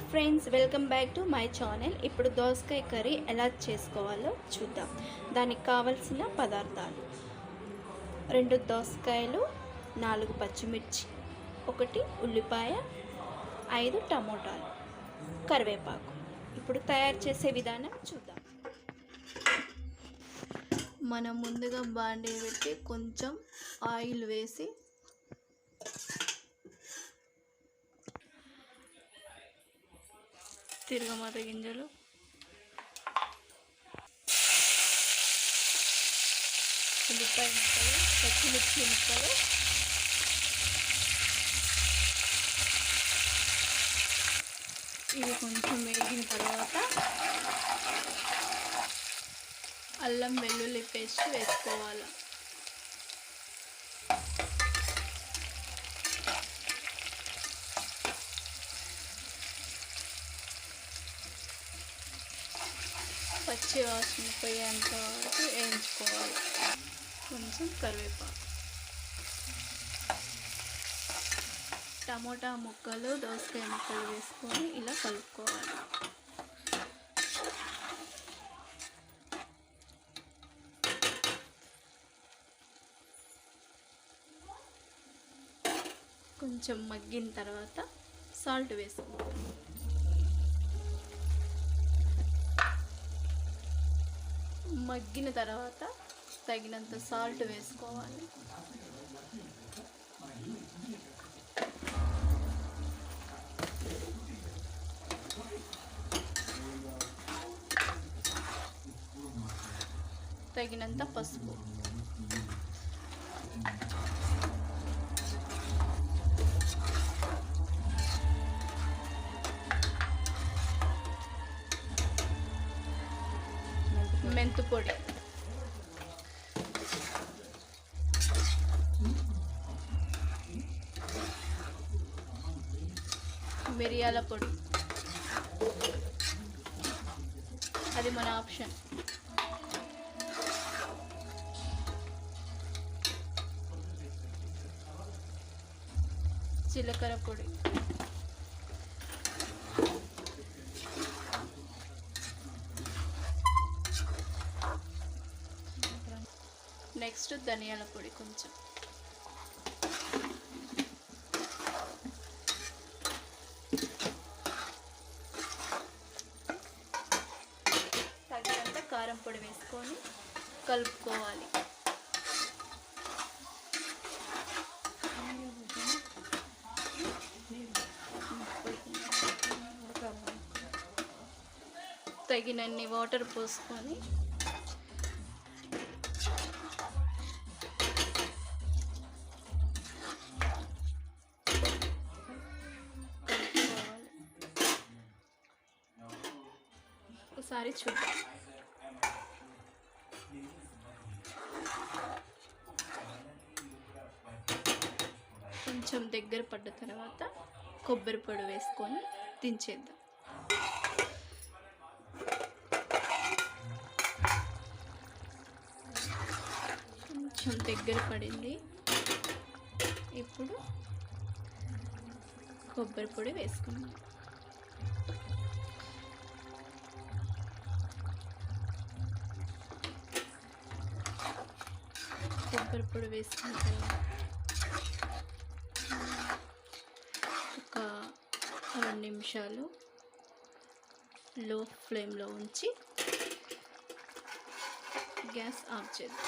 Friends welcome back to my channel. ఇప్పుడు దోసకాయ curry ఎలా చేసుకోవాలో చూద్దాం. దానికి కావలసిన పదార్థాలు. రెండు దోసకాయలు నాలుగు పచ్చిమిర్చి ఒకటి ఉల్లిపాయ ఐదు టమోటాలు. కరివేపాకు. ఇప్పుడు తయారు చేసే విధానం చూద్దాం. మనం ముందుగా బాండీ పెట్టి కొంచెం ఆయిల్ వేసి తిరగమాత గింజలు. ఉల్లిపాయ ముక్కలు పచ్చిమిర్చి ముక్కలు. ఇవి కొంచెం వేగిన తర్వాత అల్లం వెల్లుల్లి పేస్ట్ వేసుకోవాలి. పచ్చి వాసన పోయేంత వరకు వేయించుకోవాలి. కొంచెం కరివేపాకు. టమోటా ముక్కలు దోసకాయ ముక్కలు వేసుకొని ఇలా కలుపుకోవాలి. కొంచెం మగ్గిన తర్వాత సాల్ట్ వేసుకోవాలి మగ్గిన తర్వాత తగినంత సాల్ట్ వేసుకోవాలి. తగినంత పసుపు. మెంతు పొడి. మిరియాల పొడి. అది మన ఆప్షన్. జీలకర్ర పొడి. నెక్స్ట్ ధనియాల పొడి కొంచెం. తగినంత కారం పొడి వేసుకొని కలుపుకోవాలి. తగినన్ని వాటర్ పోసుకొని ఒకసారి చూద్దాం. కొంచెం దగ్గర పడ్డ తర్వాత కొబ్బరి పొడి వేసుకొని దించేద్దాం. కొంచెం దగ్గర పడింది. ఇప్పుడు కొబ్బరి పొడి వేసుకుందాం. కొబ్బరి పొడి వేసుకున్న తర్వాత ఒక రెండు నిమిషాలు లో ఫ్లేమ్లో ఉంచి గ్యాస్ ఆఫ్ చేద్దాం